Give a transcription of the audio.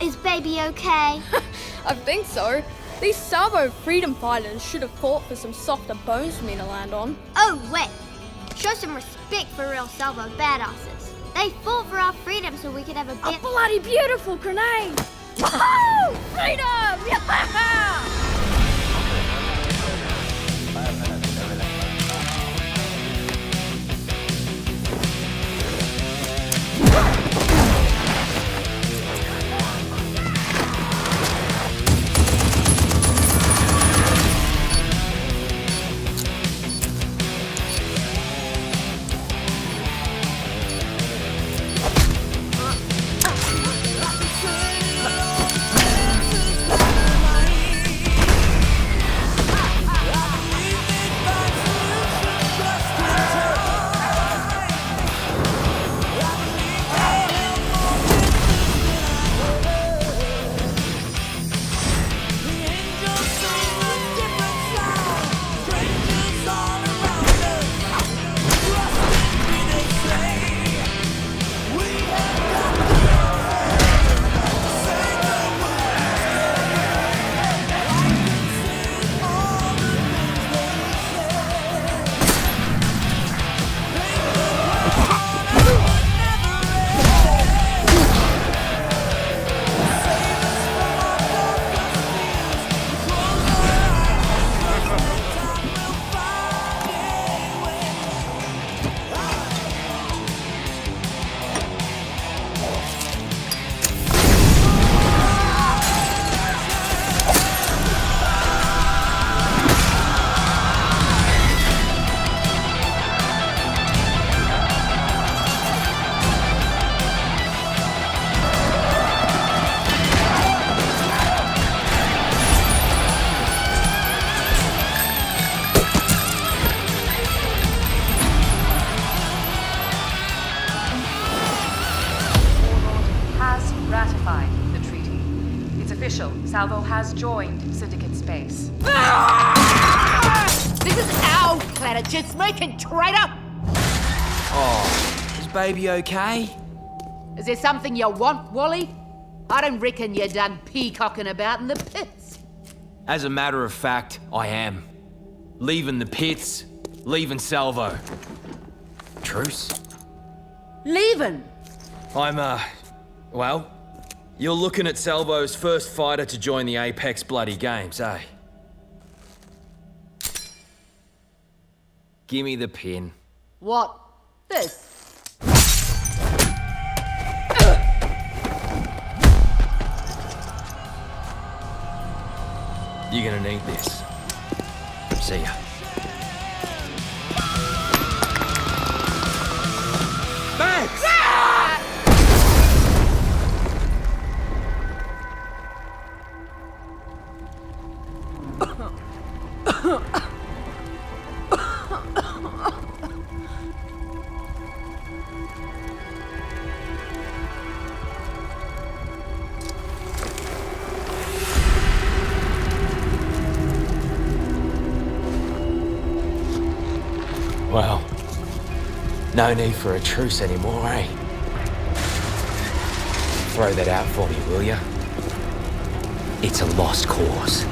Is baby okay? I think so. These Salvo freedom fighters should have fought for some softer bones for me to land on. oh, wait. Show some respect for real Salvo badasses. They fought for our freedom so we could have a A bloody beautiful grenade! Official. Salvo has joined Syndicate Space. This is our planet, you smoking traitor! Oh, is baby okay? Is there something you want, Wally? I don't reckon you're done peacocking about in the pits. As a matter of fact, I am. Leaving the pits, leaving Salvo. Truce? Leaving? I'm, uh. Well, you're looking at Salvo's first fighter to join the Apex Bloody Games, eh? Gimme the pin. What? This? You're gonna need this. See ya. Well, no need for a truce anymore, eh? Throw that out for me, will ya? It's a lost cause.